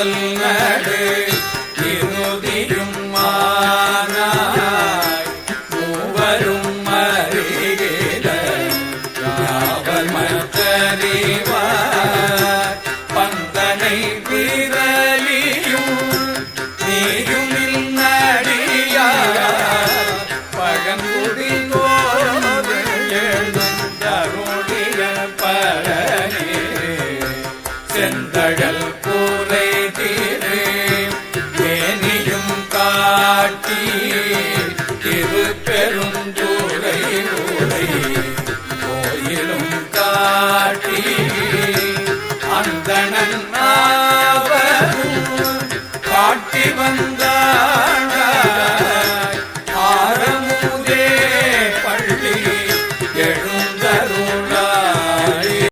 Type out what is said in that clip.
நல்நடு இருதியும் மானாய் மூவரும் மறிகிட யாவர் மத்தறிவார் பந்தனை விரலியும் நீயும் நடியார் பழங்குடி காட்டி இது பெருந்துரை உரை கோயிலும் காட்டி அந்தணன் ஆவரும்